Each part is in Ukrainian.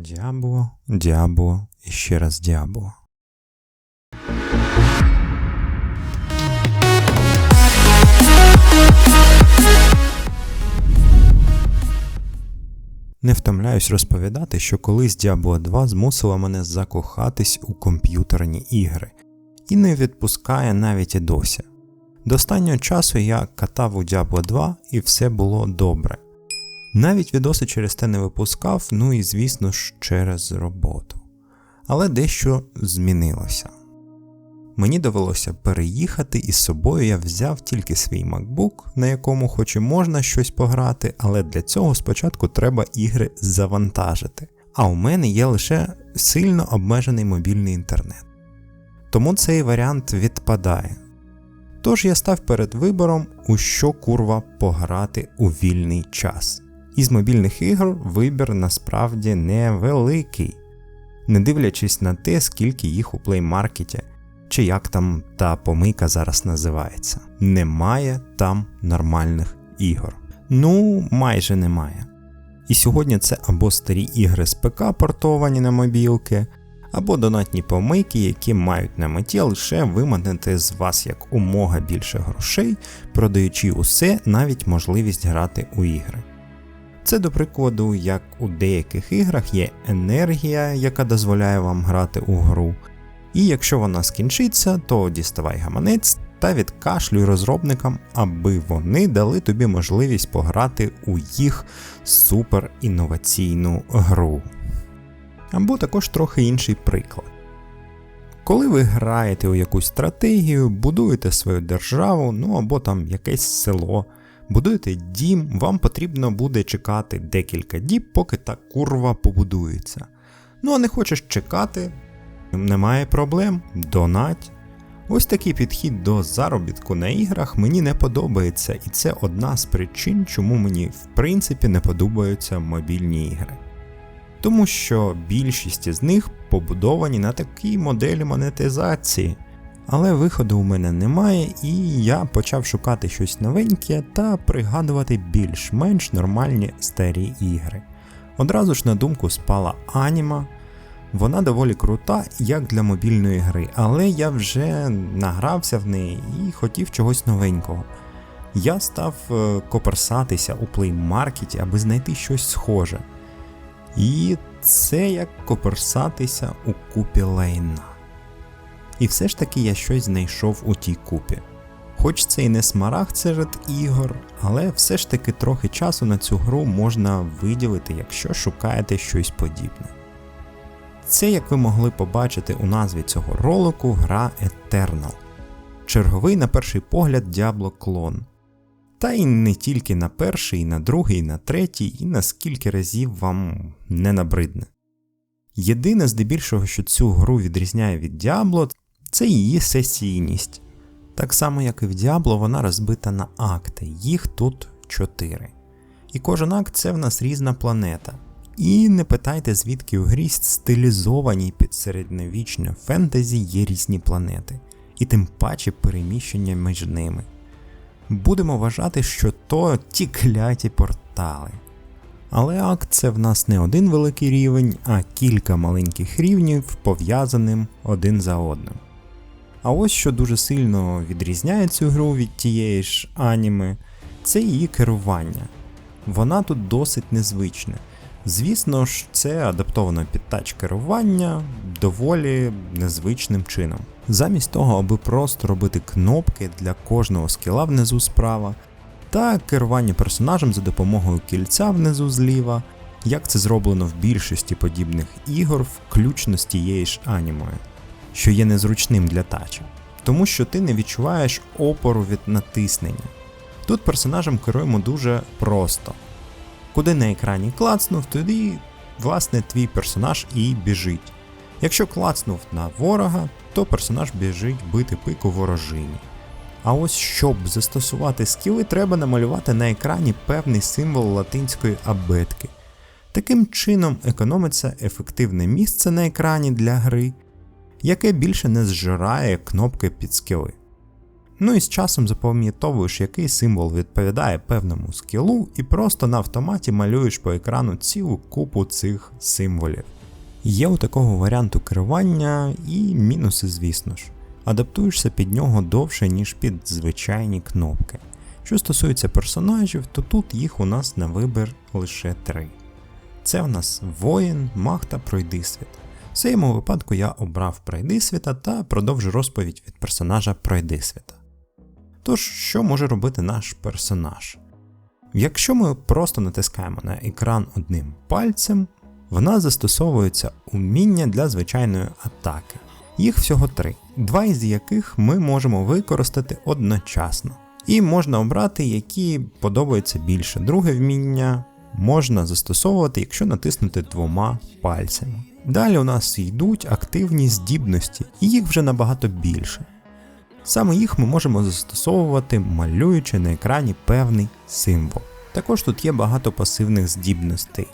Діабло, діабло і ще раз діабло. Не втомляюсь розповідати, що колись Diablo 2 змусила мене закохатись у комп'ютерні ігри і не відпускає навіть і досі. До останнього часу я катав у Diablo 2 і все було добре. Навіть відоси через те не випускав, ну і звісно ж через роботу. Але дещо змінилося. Мені довелося переїхати, і з собою я взяв тільки свій MacBook, на якому хоч і можна щось пограти, але для цього спочатку треба ігри завантажити. А у мене є лише сильно обмежений мобільний інтернет. Тому цей варіант відпадає. Тож я став перед вибором, у що курва пограти у вільний час. Із мобільних ігор вибір насправді невеликий, не дивлячись на те, скільки їх у плеймаркеті, чи як там та помийка зараз називається. Немає там нормальних ігор. Ну, майже немає. І сьогодні це або старі ігри з ПК портовані на мобілки, або донатні помийки, які мають на меті лише виманити з вас як умога більше грошей, продаючи усе, навіть можливість грати у ігри. Це, до прикладу, як у деяких іграх є енергія, яка дозволяє вам грати у гру, і якщо вона скінчиться, то діставай гаманець та відкашлюй розробникам, аби вони дали тобі можливість пограти у їх супер інноваційну гру. Або також трохи інший приклад. Коли ви граєте у якусь стратегію, будуєте свою державу, ну або там якесь село, будуєте дім, вам потрібно буде чекати декілька діб, поки та курва побудується. Ну а не хочеш чекати, немає проблем, донать. Ось такий підхід до заробітку на іграх мені не подобається, і це одна з причин, чому мені в принципі не подобаються мобільні ігри. Тому що більшість із них побудовані на такій моделі монетизації. Але виходу у мене немає, і я почав шукати щось новеньке та пригадувати більш-менш нормальні старі ігри. Одразу ж на думку спала аніма. Вона доволі крута, як для мобільної гри, але я вже награвся в неї і хотів чогось новенького. Я став е, коперсатися у плеймаркеті, аби знайти щось схоже. І це як коперсатися у купі лайна. І все ж таки я щось знайшов у тій купі. Хоч це і не смарагд серед ігор, але все ж таки трохи часу на цю гру можна виділити, якщо шукаєте щось подібне. Це, як ви могли побачити у назві цього ролику, гра Eternal. Черговий, на перший погляд, Diablo клон. Та й не тільки на перший, і на другий, і на третій, і на скільки разів вам не набридне. Єдине, здебільшого, що цю гру відрізняє від Diablo, це її сесійність. Так само, як і в Diablo, вона розбита на акти, їх тут 4. І кожен акт це в нас різна планета. І не питайте, звідки у грі стилізованій під середньовічне фентезі є різні планети, і тим паче переміщення між ними. Будемо вважати, що то ті кляті портали. Але акт це в нас не один великий рівень, а кілька маленьких рівнів, пов'язаним один за одним. А ось що дуже сильно відрізняє цю гру від тієї ж аніми, це її керування. Вона тут досить незвична. Звісно ж, це адаптовано під тач керування доволі незвичним чином. Замість того, аби просто робити кнопки для кожного скіла внизу справа, та керування персонажем за допомогою кільця внизу зліва, як це зроблено в більшості подібних ігор, включно з тією ж анімою, що є незручним для тача, тому що ти не відчуваєш опору від натиснення. Тут персонажем керуємо дуже просто. Куди на екрані клацнув, тоді, власне, твій персонаж і біжить. Якщо клацнув на ворога, то персонаж біжить бити пику ворожині. А ось щоб застосувати скіли, треба намалювати на екрані певний символ латинської абетки. Таким чином економиться ефективне місце на екрані для гри, яке більше не зжирає кнопки під скіли. Ну і з часом запам'ятовуєш, який символ відповідає певному скілу, і просто на автоматі малюєш по екрану цілу купу цих символів. Є у такого варіанту керування і мінуси, звісно ж. Адаптуєшся під нього довше, ніж під звичайні кнопки. Що стосується персонажів, то тут їх у нас на вибір лише три. Це в нас воїн, маг та пройдисвіт. В цьому випадку я обрав пройдисвіта та продовжу розповідь від персонажа пройдисвіта. Тож, що може робити наш персонаж? Якщо ми просто натискаємо на екран одним пальцем, в нас застосовуються уміння для звичайної атаки. Їх всього три, два із яких ми можемо використати одночасно. І можна обрати, які подобаються більше. Друге вміння можна застосовувати, якщо натиснути двома пальцями. Далі у нас йдуть активні здібності, і їх вже набагато більше. Саме їх ми можемо застосовувати, малюючи на екрані певний символ. Також тут є багато пасивних здібностей,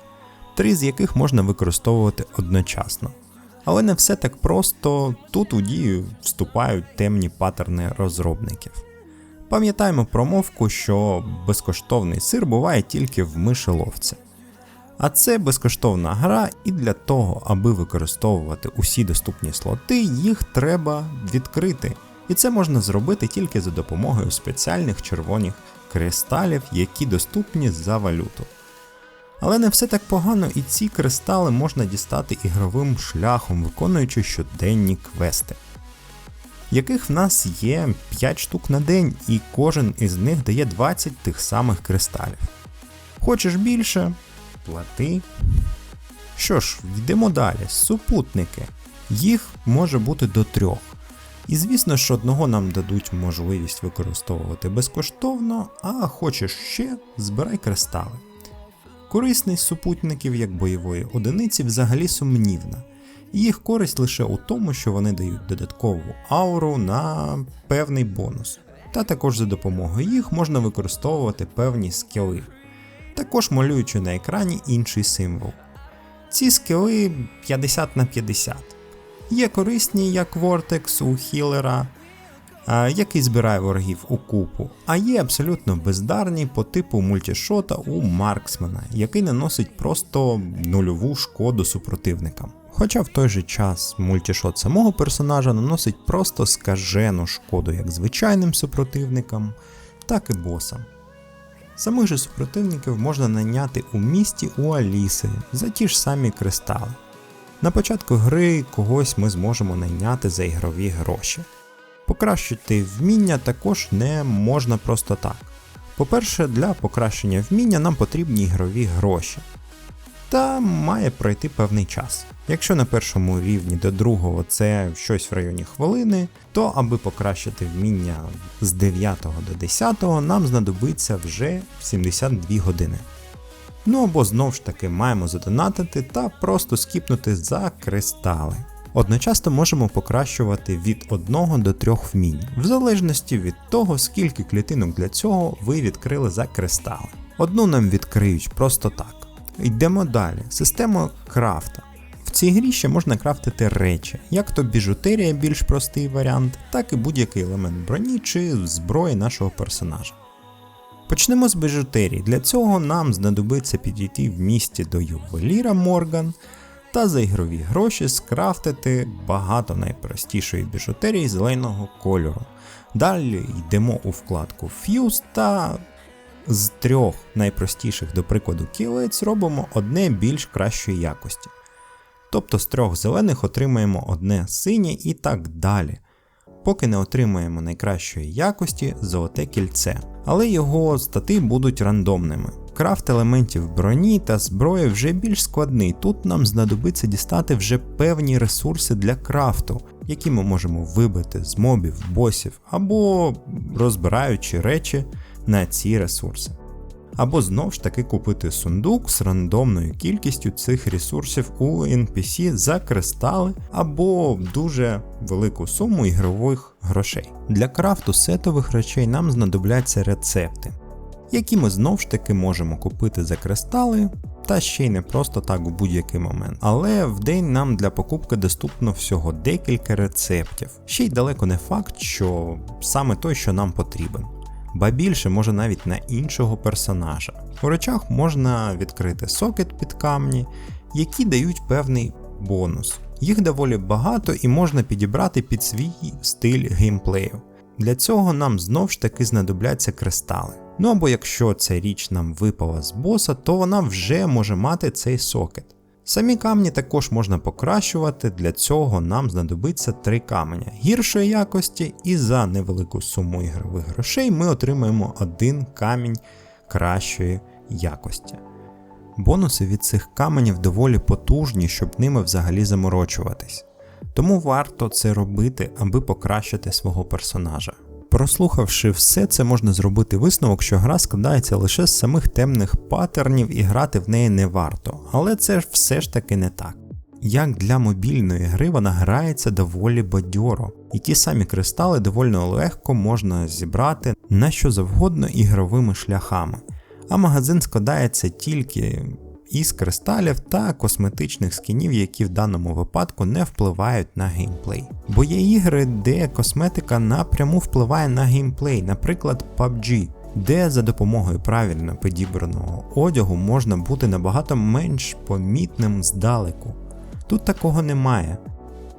три з яких можна використовувати одночасно. Але не все так просто, тут у дію вступають темні паттерни розробників. Пам'ятаємо промовку, що безкоштовний сир буває тільки в мишеловці. А це безкоштовна гра, і для того, аби використовувати усі доступні слоти, їх треба відкрити. І це можна зробити тільки за допомогою спеціальних червоних кристалів, які доступні за валюту. Але не все так погано, і ці кристали можна дістати ігровим шляхом, виконуючи щоденні квести, яких в нас є 5 штук на день, і кожен із них дає 20 тих самих кристалів. Хочеш більше? Плати. Що ж, йдемо далі. Супутники. Їх може бути до трьох. І звісно що одного нам дадуть можливість використовувати безкоштовно, а хочеш ще, збирай кристали. Корисність супутників як бойової одиниці взагалі сумнівна. Їх користь лише у тому, що вони дають додаткову ауру на певний бонус. Та також за допомогою їх можна використовувати певні скіли, також малюючи на екрані інший символ. Ці скіли 50 на 50. Є корисні як Vortex у хілера, який збирає ворогів у купу, а є абсолютно бездарні по типу мультішота у Марксмена, який наносить просто нульову шкоду супротивникам. Хоча в той же час мультішот самого персонажа наносить просто скажену шкоду як звичайним супротивникам, так і босам. Самих же супротивників можна наняти у місті у Аліси за ті ж самі кристали. На початку гри когось ми зможемо найняти за ігрові гроші. Покращити вміння також не можна просто так. По-перше, для покращення вміння нам потрібні ігрові гроші. Та має пройти певний час. Якщо на першому рівні до другого це щось в районі хвилини, то аби покращити вміння з 9 до 10 нам знадобиться вже 72 години. Ну або знову ж таки маємо задонатити та просто скіпнути за кристали. Одночасно можемо покращувати від 1 до 3 вмінь, в залежності від того, скільки клітинок для цього ви відкрили за кристали. Одну нам відкриють просто так. Йдемо далі. Система крафта. В цій грі ще можна крафтити речі, як то біжутерія більш простий варіант, так і будь-який елемент броні чи зброї нашого персонажа. Почнемо з біжутерії. Для цього нам знадобиться підійти в місті до ювеліра Морган та за ігрові гроші скрафтити багато найпростішої біжутерії зеленого кольору. Далі йдемо у вкладку Fuse та з трьох найпростіших, до прикладу, кілець робимо одне більш кращої якості. Тобто з трьох зелених отримаємо одне синє і так далі, поки не отримаємо найкращої якості золоте кільце, але його стати будуть рандомними. Крафт елементів броні та зброї вже більш складний, тут нам знадобиться дістати вже певні ресурси для крафту, які ми можемо вибити з мобів, босів або розбираючи речі на ці ресурси. Або знову ж таки купити сундук з рандомною кількістю цих ресурсів у NPC за кристали або дуже велику суму ігрових грошей. Для крафту сетових речей нам знадобляться рецепти. які ми знов ж таки можемо купити за кристали, та ще й не просто так в будь-який момент. Але в день нам для покупки доступно всього декілька рецептів. Ще й далеко не факт, що саме той, що нам потрібен. Ба більше може навіть на іншого персонажа. У речах можна відкрити сокет під камні, які дають певний бонус. Їх доволі багато і можна підібрати під свій стиль геймплею. Для цього нам знов ж таки знадобляться кристали. Ну або якщо ця річ нам випала з боса, то вона вже може мати цей сокет. Самі камні також можна покращувати, для цього нам знадобиться три каменя гіршої якості, і за невелику суму ігрових грошей ми отримаємо один камінь кращої якості. Бонуси від цих каменів доволі потужні, щоб ними взагалі заморочуватись. Тому варто це робити, аби покращити свого персонажа. Прослухавши все це, можна зробити висновок, що гра складається лише з самих темних паттернів і грати в неї не варто, але це ж все ж таки не так. Як для мобільної гри вона грається доволі бадьоро, і ті самі кристали доволі легко можна зібрати на що завгодно ігровими шляхами, а магазин складається тільки із кристалів та косметичних скінів, які в даному випадку не впливають на геймплей. Бо є ігри, де косметика напряму впливає на геймплей, наприклад PUBG, де за допомогою правильно підібраного одягу можна бути набагато менш помітним здалеку. Тут такого немає.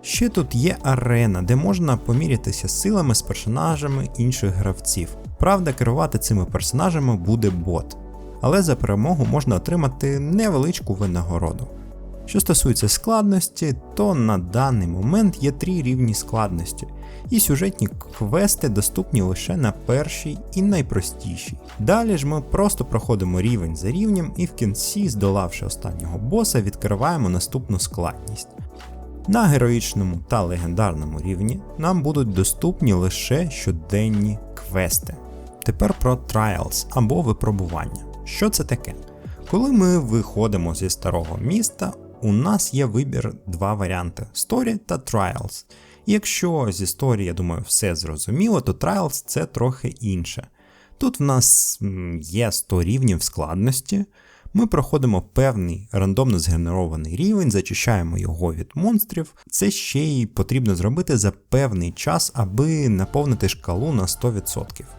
Ще тут є арена, де можна помірятися силами з персонажами інших гравців. Правда, керувати цими персонажами буде бот але за перемогу можна отримати невеличку винагороду. Що стосується складності, то на даний момент є три рівні складності, і сюжетні квести доступні лише на першій і найпростішій. Далі ж ми просто проходимо рівень за рівнем і в кінці, здолавши останнього боса, відкриваємо наступну складність. На героїчному та легендарному рівні нам будуть доступні лише щоденні квести. Тепер про Trials або випробування. Що це таке? Коли ми виходимо зі старого міста, у нас є вибір два варіанти: Story та Trials. І якщо зі Story, я думаю, все зрозуміло, то Trials це трохи інше. Тут в нас є 100 рівнів складності. Ми проходимо певний рандомно згенерований рівень, зачищаємо його від монстрів. Це ще й потрібно зробити за певний час, аби наповнити шкалу на 100%.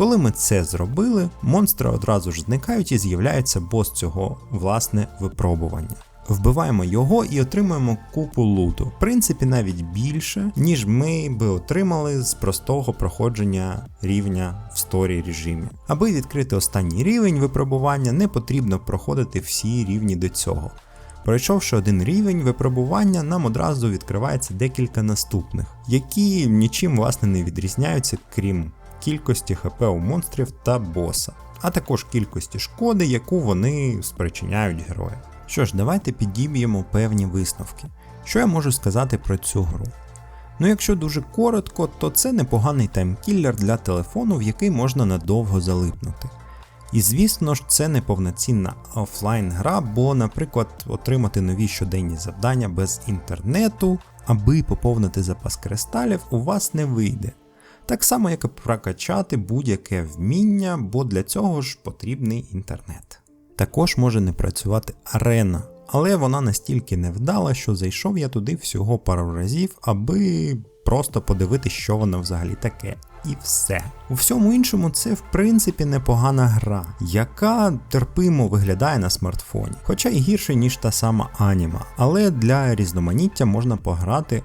Коли ми це зробили, монстри одразу ж зникають і з'являється бос цього власне випробування. Вбиваємо його і отримуємо купу луту, в принципі, навіть більше, ніж ми би отримали з простого проходження рівня в сторі режимі. Аби відкрити останній рівень випробування, не потрібно проходити всі рівні до цього. Пройшовши один рівень випробування, нам одразу відкривається декілька наступних, які нічим власне не відрізняються, крім кількості ХП у монстрів та боса, а також кількості шкоди, яку вони спричиняють герою. Що ж, давайте підіб'ємо певні висновки. Що я можу сказати про цю гру? Ну, якщо дуже коротко, то це непоганий таймкіллер для телефону, в який можна надовго залипнути. І звісно ж, це не повноцінна офлайн гра, бо, наприклад, отримати нові щоденні завдання без інтернету, аби поповнити запас кристалів, у вас не вийде. Так само, як і прокачати будь-яке вміння, бо для цього ж потрібний інтернет. Також може не працювати арена, але вона настільки невдала, що зайшов я туди всього пару разів, аби просто подивитися, що воно взагалі таке. І все. У всьому іншому, це в принципі непогана гра, яка терпимо виглядає на смартфоні, хоча й гірше, ніж та сама аніма, але для різноманіття можна пограти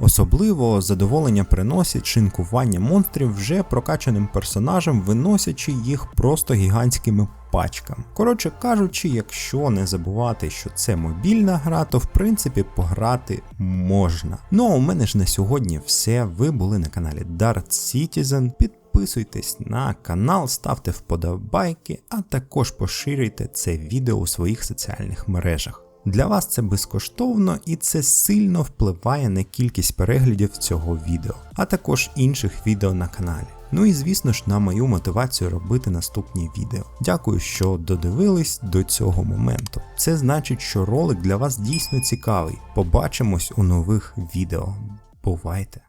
Особливо задоволення приносять шинкування монстрів вже прокачаним персонажем, виносячи їх просто гігантськими пачками. Коротше кажучи, якщо не забувати, що це мобільна гра, то в принципі пограти можна. Ну а у мене ж на сьогодні все. Ви були на каналі Dart Citizen. Підписуйтесь на канал, ставте вподобайки, а також поширюйте це відео у своїх соціальних мережах. Для вас це безкоштовно і це сильно впливає на кількість переглядів цього відео, а також інших відео на каналі. Ну і звісно ж на мою мотивацію робити наступні відео. Дякую, що додивились до цього моменту. Це значить, що ролик для вас дійсно цікавий. Побачимось у нових відео. Бувайте!